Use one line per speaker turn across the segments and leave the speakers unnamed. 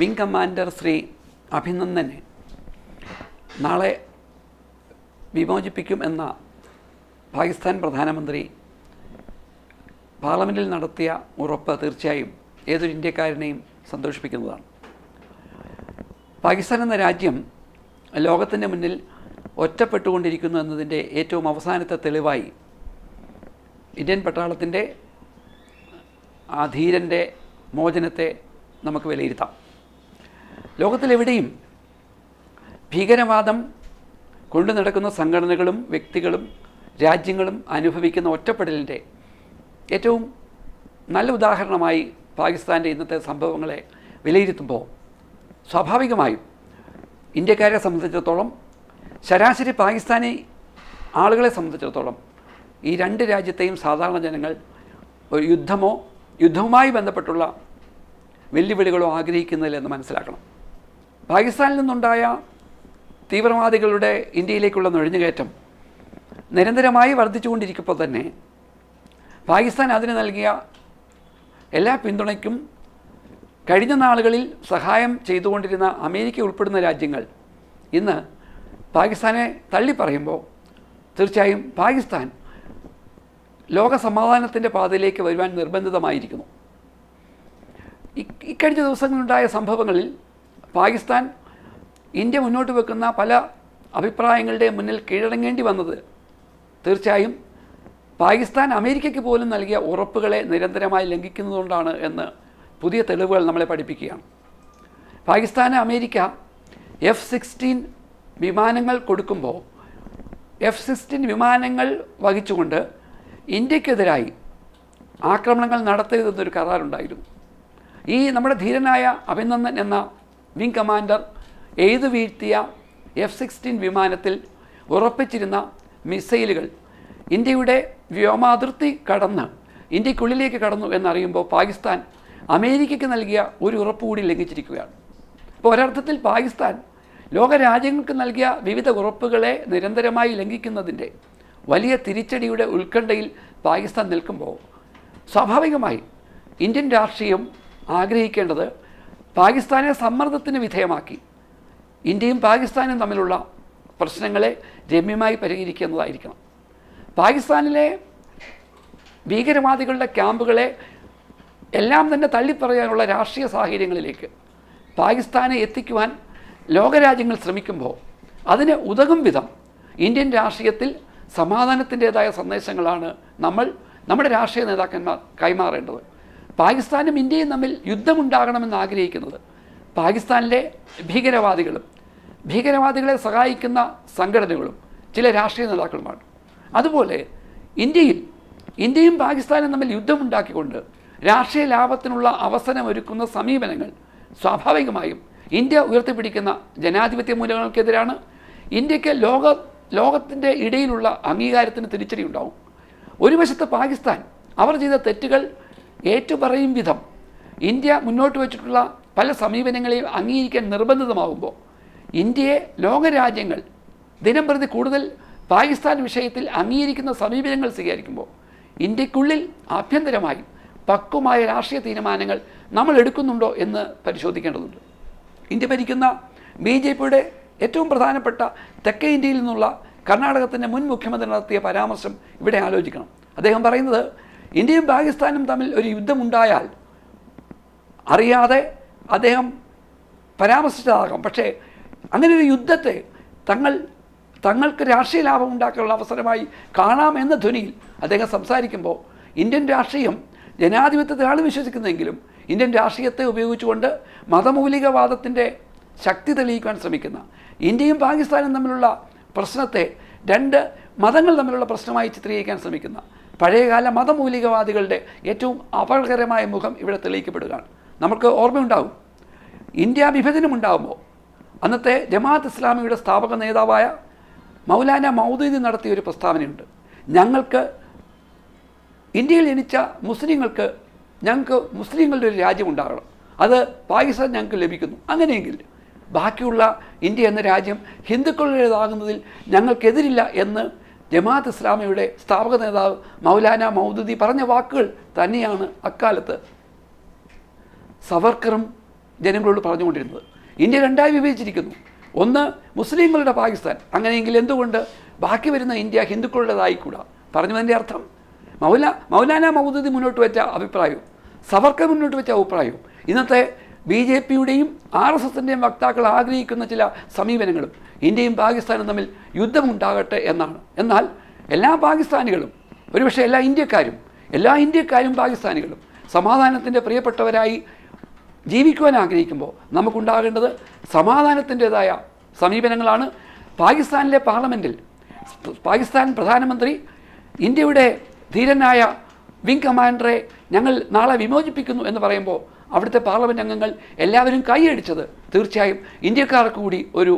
Wing commander Shri അഭിനന്ദനെ നാളെ വിമോചിപ്പിക്കും എന്ന പാകിസ്ഥാൻ പ്രധാനമന്ത്രി പാർലമെന്റിൽ നടത്തിയ ഉറപ്പ് തീർച്ചയായും ഏതൊരു ഇന്ത്യക്കാരനെയും സന്തോഷിപ്പിക്കുന്നതാണ്. പാകിസ്ഥാൻ എന്ന രാജ്യം ലോകത്തിന്റെ മുന്നിൽ ഒറ്റപ്പെട്ടുകൊണ്ടിരിക്കുന്നു എന്നതിന്റെ ഏറ്റവും അവസാനത്തെ തെളിവായി ഇന്ത്യൻ പട്ടാളത്തിന്റെ ആ ധീരന്റെ മോചനത്തെ നമുക്ക് വിലയിരുത്താം. ലോകത്തിലെവിടെയും ഭീകരവാദം കൊണ്ടു നടക്കുന്ന സംഘടനകളും വ്യക്തികളും രാജ്യങ്ങളും അനുഭവിക്കുന്ന ഒറ്റപ്പെടലിന്റെ ഏറ്റവും നല്ല ഉദാഹരണമായി പാകിസ്ഥാന്റെ ഇന്നത്തെ സംഭവങ്ങളെ വിലയിരുത്തുമ്പോൾ സ്വാഭാവികമായും ഇന്ത്യക്കാരെ സംബന്ധിച്ചിടത്തോളം ശരാശരി പാകിസ്ഥാനി ആളുകളെ സംബന്ധിച്ചിടത്തോളം ഈ രണ്ട് രാജ്യത്തെയും സാധാരണ ജനങ്ങൾ ഒരു യുദ്ധമോ യുദ്ധവുമായി ബന്ധപ്പെട്ടുള്ള വെല്ലുവിളികളോ ആഗ്രഹിക്കുന്നില്ലെന്ന് മനസ്സിലാക്കണം. പാകിസ്ഥാനിൽ നിന്നുണ്ടായ തീവ്രവാദികളുടെ ഇന്ത്യയിലേക്കുള്ള നുഴഞ്ഞുകയറ്റം നിരന്തരമായി വർദ്ധിച്ചുകൊണ്ടിരിക്കുമ്പോൾ തന്നെ പാകിസ്ഥാൻ അതിന് നൽകിയ എല്ലാ പിന്തുണയ്ക്കും കഴിഞ്ഞ നാളുകളിൽ സഹായം ചെയ്തുകൊണ്ടിരുന്ന അമേരിക്ക ഉൾപ്പെടുന്ന രാജ്യങ്ങൾ ഇന്ന് പാകിസ്ഥാനെ തള്ളിപ്പറയുമ്പോൾ തീർച്ചയായും പാകിസ്ഥാൻ ലോക സമാധാനത്തിന്റെ പാതയിലേക്ക് വരുവാൻ നിർബന്ധിതമായിരിക്കുന്നു. ഇക്കഴിഞ്ഞ ദിവസങ്ങളുണ്ടായ സംഭവങ്ങളിൽ പാകിസ്ഥാൻ ഇന്ത്യ മുന്നോട്ട് വെക്കുന്ന പല അഭിപ്രായങ്ങളുടെ മുന്നിൽ കീഴടങ്ങേണ്ടി വന്നത് തീർച്ചയായും പാകിസ്ഥാൻ അമേരിക്കയ്ക്ക് പോലും നൽകിയ ഉറപ്പുകളെ നിരന്തരമായി ലംഘിക്കുന്നതുകൊണ്ടാണ് എന്ന് പുതിയ തെളിവുകൾ നമ്മളെ പഠിപ്പിക്കുകയാണ്. പാകിസ്ഥാന് അമേരിക്ക എഫ് സിക്സ്റ്റീൻ വിമാനങ്ങൾ കൊടുക്കുമ്പോൾ എഫ് സിക്സ്റ്റീൻ വിമാനങ്ങൾ വഹിച്ചുകൊണ്ട് ഇന്ത്യക്കെതിരായി ആക്രമണങ്ങൾ നടത്തരുതെന്നൊരു കരാറുണ്ടായിരുന്നു. ഈ നമ്മുടെ ധീരനായ അഭിനന്ദൻ എന്ന വിംഗ് കമാൻഡർ എഴുതു വീഴ്ത്തിയ എഫ് സിക്സ്റ്റീൻ വിമാനത്തിൽ ഉറപ്പിച്ചിരുന്ന മിസൈലുകൾ ഇന്ത്യയുടെ വ്യോമാതിർത്തി കടന്ന് ഇന്ത്യക്കുള്ളിലേക്ക് കടന്നു എന്നറിയുമ്പോൾ പാകിസ്ഥാൻ അമേരിക്കയ്ക്ക് നൽകിയ ഒരു ഉറപ്പ് കൂടി ലംഘിച്ചിരിക്കുകയാണ്. അപ്പോൾ ഒരർത്ഥത്തിൽ പാകിസ്ഥാൻ ലോകരാജ്യങ്ങൾക്ക് നൽകിയ വിവിധ ഉറപ്പുകളെ നിരന്തരമായി ലംഘിക്കുന്നതിന്റെ വലിയ തിരിച്ചടിയുടെ ഉത്കണ്ഠയിൽ പാകിസ്ഥാൻ നിൽക്കുമ്പോൾ സ്വാഭാവികമായി ഇന്ത്യൻ രാഷ്ട്രീയം ആഗ്രഹിക്കേണ്ടത് പാകിസ്ഥാനെ സമ്മർദ്ദത്തിന് വിധേയമാക്കി. ഇന്ത്യയും പാകിസ്ഥാനും തമ്മിലുള്ള പ്രശ്നങ്ങളെ രമ്യമായി പരിഹരിക്കുന്നതായിരിക്കണം. പാകിസ്ഥാനിലെ ഭീകരവാദികളുടെ ക്യാമ്പുകളെ എല്ലാം തന്നെ തള്ളിപ്പറയാനുള്ള രാഷ്ട്രീയ സാഹചര്യങ്ങളിലേക്ക് പാകിസ്ഥാനെ എത്തിക്കുവാൻ ലോകരാജ്യങ്ങൾ ശ്രമിക്കുമ്പോൾ അതിന് ഉതകും വിധം ഇന്ത്യൻ രാഷ്ട്രീയത്തിൽ സമാധാനത്തിന്റേതായ സന്ദേശങ്ങളാണ് നമ്മൾ നമ്മുടെ രാഷ്ട്രീയ നേതാക്കന്മാർ കൈമാറേണ്ടത്. പാകിസ്ഥാനും ഇന്ത്യയും തമ്മിൽ യുദ്ധമുണ്ടാകണമെന്ന് ആഗ്രഹിക്കുന്നത് പാകിസ്ഥാനിലെ ഭീകരവാദികളും ഭീകരവാദികളെ സഹായിക്കുന്ന സംഘടനകളും ചില രാഷ്ട്രീയ നേതാക്കളുമാണ് അതുപോലെ ഇന്ത്യയിൽ ഇന്ത്യയും പാകിസ്ഥാനും തമ്മിൽ യുദ്ധമുണ്ടാക്കിക്കൊണ്ട് രാഷ്ട്രീയ ലാഭത്തിനുള്ള അവസരമൊരുക്കുന്ന സമീപനങ്ങൾ സ്വാഭാവികമായും ഇന്ത്യ ഉയർത്തിപ്പിടിക്കുന്ന ജനാധിപത്യ മൂല്യങ്ങൾക്കെതിരാണ് ഇന്ത്യയ്ക്ക് ലോക ലോകത്തിന്റെ ഇടയിലുള്ള അംഗീകാരത്തിന് തിരിച്ചടി ഉണ്ടാവും ഒരു വശത്ത് പാകിസ്ഥാൻ അവർ ചെയ്ത തെറ്റുകൾ ഏറ്റുപറയും വിധം ഇന്ത്യ മുന്നോട്ട് വച്ചിട്ടുള്ള പല സമീപനങ്ങളെയും അംഗീകരിക്കാൻ നിർബന്ധിതമാകുമ്പോൾ ഇന്ത്യയെ ലോകരാജ്യങ്ങൾ ദിനം പ്രതി കൂടുതൽ പാകിസ്ഥാൻ വിഷയത്തിൽ അംഗീകരിക്കുന്ന സമീപനങ്ങൾ സ്വീകരിക്കുമ്പോൾ ഇന്ത്യക്കുള്ളിൽ ആഭ്യന്തരമായി പക്വമായ രാഷ്ട്രീയ തീരുമാനങ്ങൾ നമ്മൾ എടുക്കുന്നുണ്ടോ എന്ന് പരിശോധിക്കേണ്ടതുണ്ട്. ഇന്ത്യ ഭരിക്കുന്ന ബി ജെ പിയുടെ ഏറ്റവും പ്രധാനപ്പെട്ട തെക്കേ ഇന്ത്യയിൽ നിന്നുള്ള കർണാടകത്തിന്റെ മുൻ മുഖ്യമന്ത്രി നടത്തിയ പരാമർശം ഇവിടെ ആലോചിക്കണം. അദ്ദേഹം പറയുന്നത് ഇന്ത്യയും പാകിസ്ഥാനും തമ്മിൽ ഒരു യുദ്ധമുണ്ടായാൽ അറിയാതെ അദ്ദേഹം പരാമർശിച്ചതാകാം. പക്ഷേ അങ്ങനെ ഒരു യുദ്ധത്തെ തങ്ങൾ തങ്ങൾക്ക് രാഷ്ട്രീയ ലാഭം ഉണ്ടാക്കാനുള്ള അവസരമായി കാണാം എന്ന ധ്വനിയിൽ അദ്ദേഹം സംസാരിക്കുമ്പോൾ ഇന്ത്യൻ രാഷ്ട്രീയം ജനാധിപത്യത്തിലാണ് വിശ്വസിക്കുന്നതെങ്കിലും ഇന്ത്യൻ രാഷ്ട്രീയത്തെ ഉപയോഗിച്ചുകൊണ്ട് മതമൗലികവാദത്തിന്റെ ശക്തി തെളിയിക്കാൻ ശ്രമിക്കുന്ന ഇന്ത്യയും പാകിസ്ഥാനും തമ്മിലുള്ള പ്രശ്നത്തെ രണ്ട് മതങ്ങൾ തമ്മിലുള്ള പ്രശ്നമായി ചിത്രീകരിക്കാൻ ശ്രമിക്കുന്ന പഴയകാല മതമൂലികവാദികളുടെ ഏറ്റവും അപകടകരമായ മുഖം ഇവിടെ തെളിയിക്കപ്പെടുകയാണ്. നമുക്ക് ഓർമ്മയുണ്ടാവും. ഇന്ത്യ വിഭജനമുണ്ടാകുമ്പോൾ അന്നത്തെ ജമാഅത്ത് ഇസ്ലാമിയുടെ സ്ഥാപക നേതാവായ മൗലാന മൗദീദി നടത്തിയ ഒരു പ്രസ്താവനയുണ്ട്. ഞങ്ങൾക്ക് ഇന്ത്യയിൽ ജനിച്ച മുസ്ലിങ്ങൾക്ക് ഞങ്ങൾക്ക് മുസ്ലിങ്ങളുടെ ഒരു രാജ്യം ഉണ്ടാകണം. അത് പാകിസ്ഥാൻ ഞങ്ങൾക്ക് ലഭിക്കുന്നു. അങ്ങനെയെങ്കിൽ ബാക്കിയുള്ള ഇന്ത്യ എന്ന രാജ്യം ഹിന്ദുക്കളുടേതാകുന്നതിൽ ഞങ്ങൾക്കെതിരില്ല എന്ന് ജമാഅത്ത് ഇസ്ലാമിയുടെ സ്ഥാപക നേതാവ് മൗലാന മൗദുദി പറഞ്ഞ വാക്കുകൾ തന്നെയാണ് അക്കാലത്ത് സവർക്കറും ജനങ്ങളോട് പറഞ്ഞുകൊണ്ടിരുന്നത്. ഇന്ത്യ രണ്ടായി വിഭജിച്ചിരിക്കുന്നു. ഒന്ന് മുസ്ലിങ്ങളുടെ പാകിസ്ഥാൻ. അങ്ങനെയെങ്കിൽ എന്തുകൊണ്ട് ബാക്കി വരുന്ന ഇന്ത്യ ഹിന്ദുക്കളുടേതായിക്കൂടാ? പറഞ്ഞതിന്റെ അർത്ഥം. മൗല മൗലാന മൗദുദി മുന്നോട്ട് വെച്ച അഭിപ്രായവും സവർക്കർ മുന്നോട്ട് വെച്ച അഭിപ്രായവും ഇന്നത്തെ ബി ജെ പിയുടെയും ആർ എസ് എസിന്റെയും വക്താക്കൾ ആഗ്രഹിക്കുന്ന ചില സമീപനങ്ങളും ഇന്ത്യയും പാകിസ്ഥാനും തമ്മിൽ യുദ്ധമുണ്ടാകട്ടെ എന്നാണ്. എന്നാൽ എല്ലാ പാകിസ്ഥാനികളും ഒരുപക്ഷെ എല്ലാ ഇന്ത്യക്കാരും എല്ലാ ഇന്ത്യക്കാരും പാകിസ്ഥാനികളും സമാധാനത്തിന്റെ പ്രിയപ്പെട്ടവരായി ജീവിക്കുവാൻ ആഗ്രഹിക്കുമ്പോൾ നമുക്കുണ്ടാകേണ്ടത് സമാധാനത്തിന്റെതായ സമീപനങ്ങളാണ്. പാകിസ്ഥാനിലെ പാർലമെന്റിൽ പാകിസ്ഥാൻ പ്രധാനമന്ത്രി ഇന്ത്യയുടെ ധീരനായ വിങ് കമാൻഡറെ ഞങ്ങൾ നാളെ വിമോചിപ്പിക്കുന്നു എന്ന് പറയുമ്പോൾ അവിടുത്തെ പാർലമെന്റ് അംഗങ്ങൾ എല്ലാവരും കൈയടിച്ചത് തീർച്ചയായും ഇന്ത്യക്കാർക്ക് കൂടി ഒരു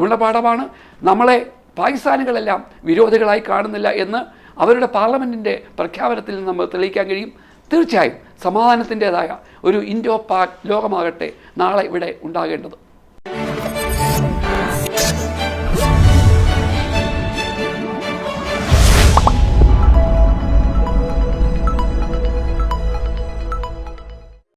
ഗുണപാഠമാണ്. നമ്മളെ പാകിസ്ഥാനികളെല്ലാം വിരോധികളായി കാണുന്നില്ല എന്ന് അവരുടെ പാർലമെന്റിന്റെ പ്രഖ്യാപനത്തിൽ നിന്ന് നമ്മൾ തെളിയിക്കാൻ കഴിയും. തീർച്ചയായും സമാധാനത്തിന്റെതായ ഒരു ഇൻഡോ പാക് ലോകമാകട്ടെ നാളെ ഇവിടെ ഉണ്ടാകേണ്ടത്.